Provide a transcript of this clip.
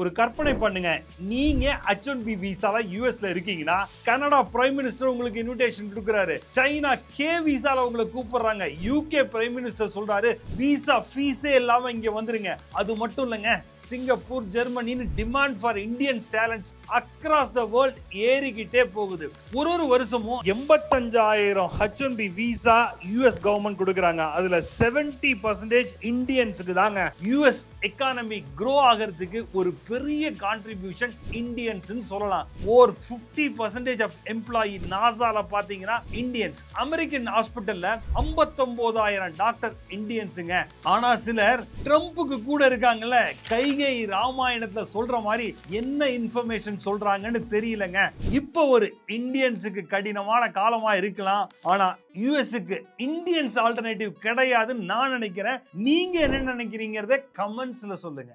ஒரு கற்பனை பண்ணுங்க. நீங்க ஹெச் ஒன் பி விசால யூஎஸ்ல இருக்கீங்கன்னா கனடா பிரைம் மினிஸ்டர் உங்களுக்கு இன்விடேஷன் கொடுக்குறாரு. சைனா கே விசால உங்களை கூப்பிடுறாங்க. யூகே பிரைம் மினிஸ்டர் சொல்றாரு விசா ஃபீஸே இல்லாம இங்க வந்துருங்க. அது மட்டும் இல்லைங்க. Singapore ஜெர்மனின்னு demand for Indian talents across the world ஏறிக்கிட்டே போகுது. ஒரு ஒரு வருஷமும் எண்பத்தஞ்சாயிரம் H one B visa US government கொடுக்குறாங்க. அதுல செவன்டி பர்சன்டேஜ் இந்தியன்ஸுக்கு தாங்க. யூஎஸ் எக்கானமி க்ரோ ஆகிறதுக்கு ஒரு பெரிய கான்ட்ரிபியூஷன் இந்தியன்ஸ்னு சொல்லலாம். Or fifty percentage of employee நாசால பாத்தீங்கன்னா இந்தியன்ஸ் அமெரிக்கன் ஹாஸ்பிட்டல்ல ஐம்பத்தொன்பதாயிரம் டாக்டர் இந்தியன்ஸுங்க ஆனா சிலர் ட்ரம்ப்புக்கு கூட இருக்காங்கல்ல. கைகை ராமாயணத்துல சொல்ற மாதிரி என்ன இன்ஃபர்மேஷன் சொல்றாங்கன்னு தெரியலங்க. இப்போ ஒரு இந்தியன்ஸுக்கு கடினமான காலமா இருக்கலாம். ஆனா யூஎஸ்க்கு இந்தியன்ஸ் ஆல்டர்னேட்டிவ் கிடையாதுன்னு நான் நினைக்கிறேன். நீங்க என்ன நினைக்கிறீங்கிறத கமெண்ட்ஸ்ல சொல்லுங்க.